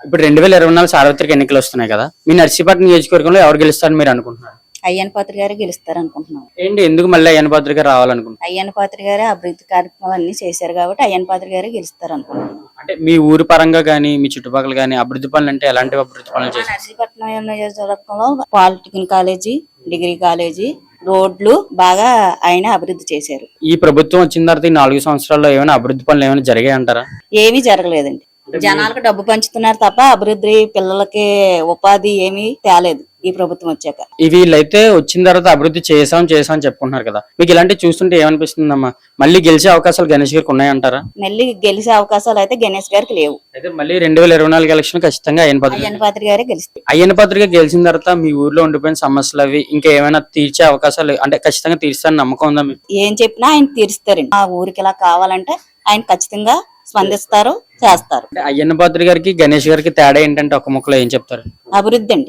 ఇప్పుడు రెండు వేల ఇరవై నాలుగు సార్వత్రిక ఎన్నికలు వస్తున్నాయి కదా మీ నర్సీపట్నం నియోజకవర్గంలో ఎవరు గెలుస్తారని మీరు అనుకుంటున్నారు? అయ్యన్న పాత్ర గారే గెలుస్తారు అనుకుంటున్నాం ఏంటి ఎందుకు మళ్ళీ అయ్యన పాత్రిక రావాలనుకుంటున్నారు? అయ్యన్న పాత్ర గారే అభివృద్ధి కార్యక్రమాలు అన్ని చేశారు కాబట్టి అయ్యన్న పాత్ర గారే గెలుస్తారు అనుకుంటున్నాం అంటే మీ ఊరు పరంగా కానీ మీ చుట్టుపక్కల కానీ అభివృద్ధి పనులు అంటే ఎలాంటి అభివృద్ధి పనులు చేస్తారు నర్సీపట్నం నియోజకవర్గంలో పాలిటెక్నిక్ కాలేజీ డిగ్రీ కాలేజీ రోడ్లు బాగా ఆయన అభివృద్ధి చేశారు. ఈ ప్రభుత్వం వచ్చిన తర్వాత ఈ నాలుగు సంవత్సరాల్లో ఏమైనా అభివృద్ధి పనులు ఏమైనా జరిగాయి అంటారా ఏమీ జరగలేదండి. జనాలకు డబ్బు పంచుతున్నారు తప్ప అభివృద్ధి పిల్లలకి ఉపాధి ఏమీ తేలేదు ఈ ప్రభుత్వం వచ్చాక. ఈ వీళ్ళైతే వచ్చిన తర్వాత అభివృద్ధి చేసాం చేసాం చెప్పుకుంటున్నారు కదా. మీకు ఇలాంటివి చూస్తుంటే ఏమనిపిస్తుందమ్మా? మళ్ళీ గెలిచే అవకాశాలు గణేష్ గారికి ఉన్నాయంటారా? మళ్ళీ గెలిచే అవకాశాలు అయితే గణేష్ గారికి లేవు. అయితే మళ్ళీ రెండు వేల ఇరవై నాలుగు ఎలక్షన్ ఖచ్చితంగా అయ్యన పాత్ర గారే గెలుస్తారు అయ్యన పాత్రిక గెలిచిన తర్వాత మీ ఊర్లో ఉండిపోయిన సమస్యలు అవి ఇంకా ఏమైనా తీర్చే అవకాశాలు అంటే ఖచ్చితంగా తీర్స్తారని నమ్మకం ఉందా ఏం చెప్పినా ఆయన తీరుస్తారండి. ఆ ఊరికి ఇలా కావాలంటే ఆయన ఖచ్చితంగా స్పందిస్తారు చేస్తారు. అయ్యన్న పాత్రి గారికి గణేష్ గారికి తేడా ఏంటంటే ఒక ముక్కలో ఏం చెప్తారు? అభివృద్ధి అండి.